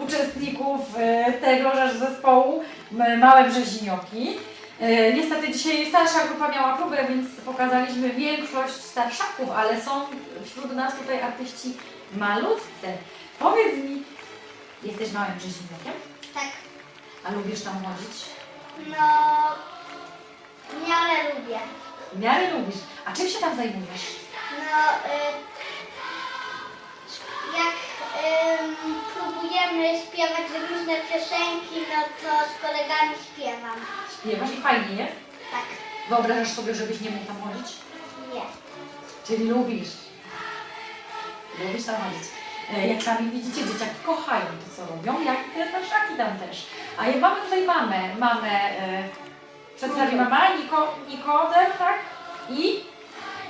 uczestników e, tegoż zespołu Małe Brzezinioki. E, Niestety dzisiaj starsza grupa miała próbę, więc pokazaliśmy większość starszaków, ale są wśród nas tutaj artyści malutcy. Powiedz mi, jesteś małym brzeziniokiem? Tak, A lubisz tam chodzić? no w miarę lubię. W miarę lubisz. A czym się tam zajmujesz? No y, próbujemy śpiewać różne piosenki, no to z kolegami śpiewam. Śpiewasz i fajnie jest? Tak, Wyobrażasz sobie, żebyś nie mógł tam chodzić? nie. Czyli lubisz. Lubisz tam chodzić. E, Jak sami widzicie, dzieciaki kochają to, co robią, jak te starszaki tam też. A ja mamy tutaj mamę. Mamę e, przedstawi mama, Niko, Nikodem, tak? I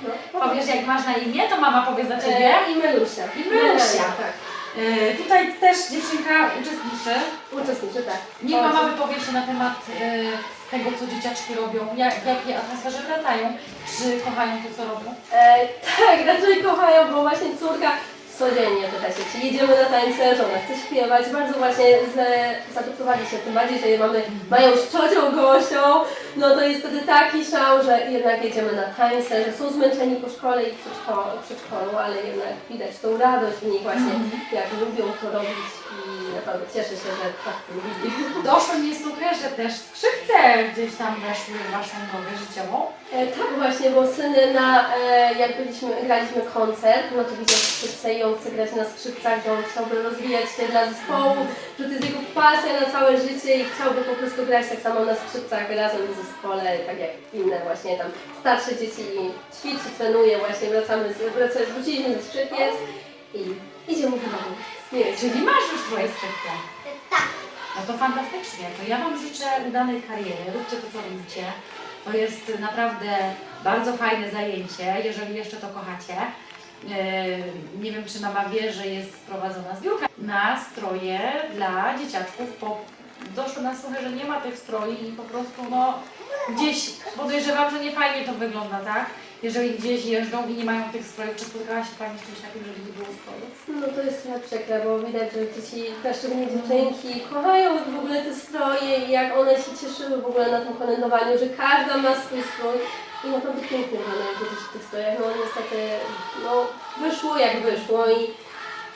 No, powiesz, jak masz na imię, to mama powie za ciebie. E, I Melusia. I Melusia. Tak. E, tutaj też dziewczynka uczestniczy. Uczestniczy, tak. Niech mama wypowie się na temat e, tego, co dzieciaczki robią, jak, w jakiej atmosferze wracają, czy kochają to, co robią. E, tak, raczej kochają, bo właśnie córka codziennie pyta się, czy jedziemy na tańce, że ona chce śpiewać. Bardzo właśnie ze, zadoptowali się, tym bardziej, że je mamy, mają z ciocią gością, no to jest wtedy taki szał, że jednak jedziemy na tańce, że są zmęczeni po szkole i przedszkolu, przedszkolu ale jednak widać tą radość w nich właśnie, jak lubią to robić i naprawdę cieszę się, że tak to lubili. Doszło mi słuchaj, że też skrzypce gdzieś tam weszły w Waszą drogę życiową. E, tak właśnie, bo syny na, e, jak byliśmy, graliśmy koncert, no to widział skrzypce i on chce grać na skrzypcach, że on chciałby rozwijać się dla zespołu, że to jest jego pasja na całe życie i chciałby po prostu grać tak samo na skrzypcach razem w zespole, tak jak inne właśnie tam starsze dzieci ćwiczy, trenuje właśnie, wracamy, z, wraca, wróciliśmy ze skrzypiec i idziemy chyba. Nie wiem, Czyli masz już swoje skrzypce. Tak, No to fantastycznie. To ja Wam życzę udanej kariery. Róbcie to, co lubicie. To jest naprawdę bardzo fajne zajęcie, jeżeli jeszcze to kochacie. Yy, Nie wiem, czy mama wie, że jest sprowadzona zbiórka na stroje dla dzieciaczków. Po, doszło na słuchę, że nie ma tych stroi i po prostu no, gdzieś podejrzewam, że nie fajnie to wygląda, tak? Jeżeli gdzieś jeżdżą i nie mają tych strojów, czy spotkała się Pani z czymś takim, żeby nie było strojów? No to jest trochę przykre, bo widać, że dzieci, też szczególnie dziewczynki, kochają w ogóle te stroje i jak one się cieszyły w ogóle na tym kolędowaniu, że każda ma swój strój i naprawdę pięknie wyglądają te dzieci w tych strojach. No niestety, no wyszło jak wyszło i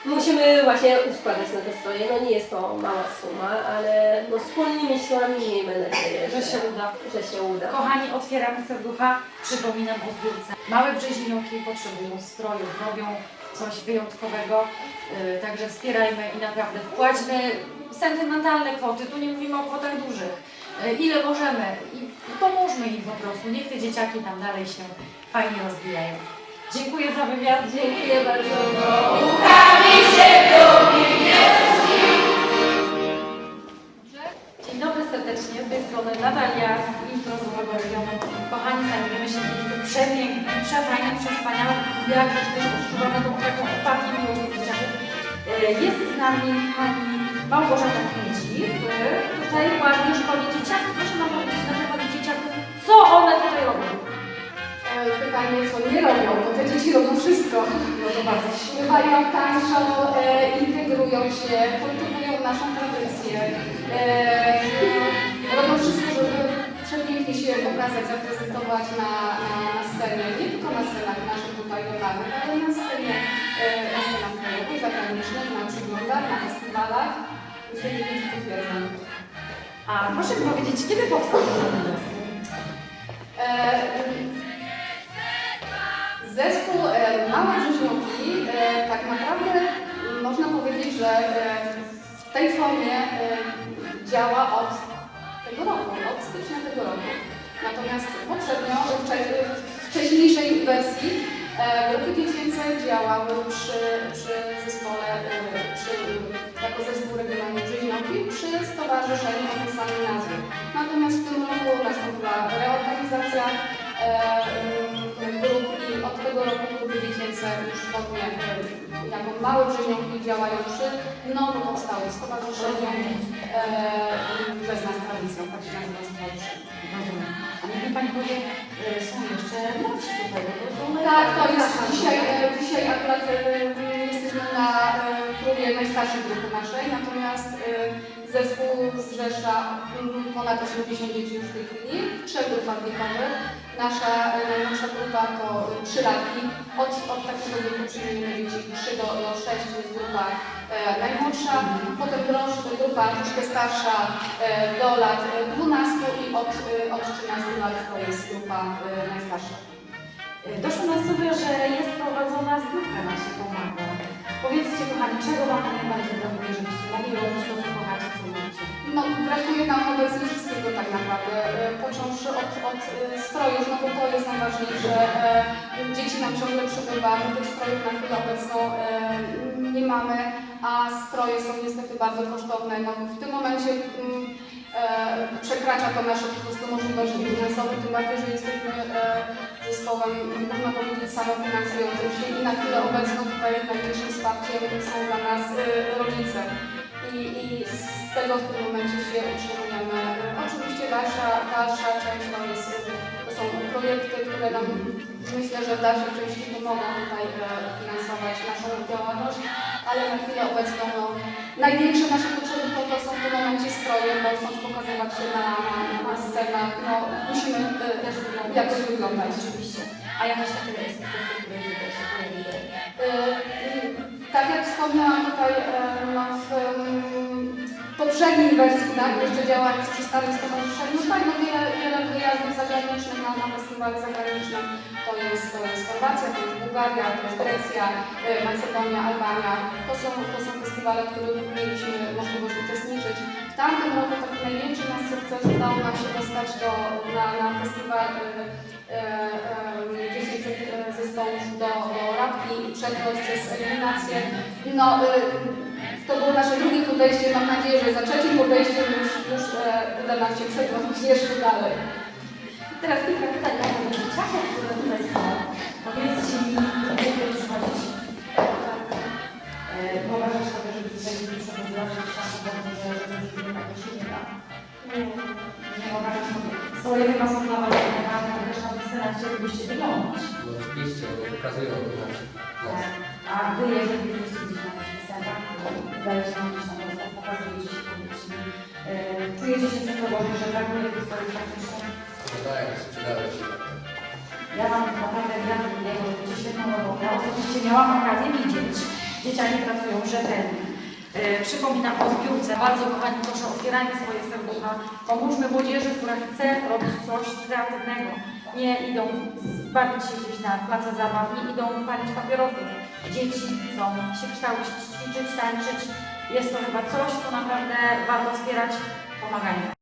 musimy właśnie uskładać na te stroje. No nie jest to mała suma, ale no wspólnymi siłami miejmy nadzieję, Że się uda. że się uda. Kochani, otwieramy serducha. Przypominam o zbiórce. Małe brzezinioki potrzebują strojów, robią coś wyjątkowego. Yy, także wspierajmy i naprawdę wpłaćmy sentymentalne kwoty. Tu nie mówimy o kwotach dużych. Yy, ile możemy i, i pomóżmy im po prostu. Niech te dzieciaki tam dalej się fajnie rozwijają. Dziękuję za wywiad. Dziękuję bardzo. Dzień dobry serdecznie, z tej strony Natalia z Introzowego Regionu. Kochani, znajdujemy się w miejscu przepięknym, przefajnym, przespaniałym. Jak też odczuwamy tą taką empatię miłość do dzieciaków. E, Jest z nami pani Małgorzata Kmiecik. e, Tutaj ładnie szkoli dzieciaki. Proszę nam powiedzieć na temat dzieciaków, co one tutaj robią. Pytanie, co nie robią, bo te dzieci robią wszystko. No to bardzo Śpiewają, tańczą, e, integrują się, kultywują naszą tradycję. E, robią wszystko, żeby przepięknie się pokazać, zaprezentować na, na, na scenie. Nie tylko na scenach naszych tutaj lokalnych, ale na scenie, e, na scenach krajowych, zagranicznych, na przygodach, na festiwalach. Gdzie nie potwierdzam. A proszę mi powiedzieć, kiedy powstał ten Zespół e, Małe Brzeźnioki e, tak naprawdę można powiedzieć, że e, w tej formie działa od tego roku, od stycznia tego roku. Natomiast poprzednio, w wcześniejszej wersji grupy dziecięce działały przy, przy zespole, przy, jako zespół regionalny Brzeźnioki przy stowarzyszeniu o tej samej nazwie. Małe brzeźnioki działają przy nowo powstałym stowarzyszeniu e, bez nas tradycją, tak się nazywa stowarzyszenie. Rozumiem. A niech mi Pani powie, e, są jeszcze młodsi tutaj, bo to są Tak, to jest dzisiaj, e, dzisiaj akurat e, jesteśmy na e, próbie najstarszej grupy naszej, natomiast e, zespół zrzesza ponad 80 dzieci już w tej chwili w trzech grupach wiekowych. Nasza e, najmłodsza grupa to trzylatki, od, od takiego wieku przyjmujemy dzieci 3 do, do 6, to jest grupa e, najmłodsza, potem grosz- grupa troszkę starsza e, do lat e, 12 i od, e, od 13 lat to jest grupa e, najstarsza. Doszło nas sobie, że jest prowadzona zbiórka na się pomaga. Powiedzcie kochani, czego Wam najbardziej brakuje, żebyście mogli robić to, co lubicie? No, brakuje nam obecnie wszystkiego tak naprawdę, e, począwszy od, od e, strojów, no bo to jest najważniejsze. E, Dzieci nam ciągle przybywa, my tych strojów na chwilę obecną nie mamy, a stroje są niestety bardzo kosztowne. No, w tym momencie mm, przekracza to nasze po prostu możliwości finansowe, tym bardziej, że jesteśmy zespołem, można powiedzieć, samofinansującym się i na chwilę obecną tutaj największym wsparciem są dla nas rodzice i, i z tego w tym momencie się utrzymujemy. Oczywiście dalsza, dalsza część to, jest, to są projekty, które nam myślę, że w dalszej części pomogą tutaj e, finansować naszą działalność, ale na chwilę obecną no, największe nasze potrzeby to, to są w tym momencie stroje, bo chcąc pokazywać się na, na, na scenach, no, musimy e, też jakoś wyglądać. Oczywiście. A jakaś taka które tutaj się pojawiły? Poprzedniej wersji, tak, jeszcze działając przy Starym Stowarzyszeniu, no tak, no wiele, wiele wyjazdów zagranicznych na, na festiwale zagranicznym, to jest, to jest Chorwacja, to jest Bułgaria, to jest Grecja, e, Macedonia, Albania, to są, to są festiwale, w których mieliśmy możliwość uczestniczyć. W tamtym roku taki największy nasz sukces udało nam się dostać do, na, na festiwal e, e, e, 10 e, zespołów do, do Radki przegrać przez eliminację. No, e, to było nasze drugie podejście. Mam nadzieję, że za trzecim podejściem już, już e, uda nam się przegrać jeszcze dalej. Teraz kilka pytań o moje dzieciaki, które tutaj są. Powiedzcie mi, kiedy przychodzić Uważasz sobie, że tutaj nie przechodziłaś w czasu, że że coś takie się nie da? Nie wyobrażasz sobie. Swoje chyba są dla Was też na tych scenach chcielibyście wyglądać. No oczywiście, bo pokazują to nas. A Wy, jeżeli czujecie się przestrogoni, że brakuje swoich praktycznych Sprzedają, sprzedają się. Ja Wam naprawdę gratuluję, bo robicie świetną robotę. Osobiście miałam okazję widzieć. Dzieciaki pracują rzetelnie. Yy, przypominam o zbiórce. Bardzo kochani, proszę otwierajmy swoje serducha. Pomóżmy młodzieży, która chce robić coś kreatywnego. Nie idą bawić się gdzieś na place zabaw, nie idą palić papierosów. Dzieci chcą się kształcić, ćwiczyć, tańczyć. Jest to chyba coś, co naprawdę warto wspierać. pemakaian.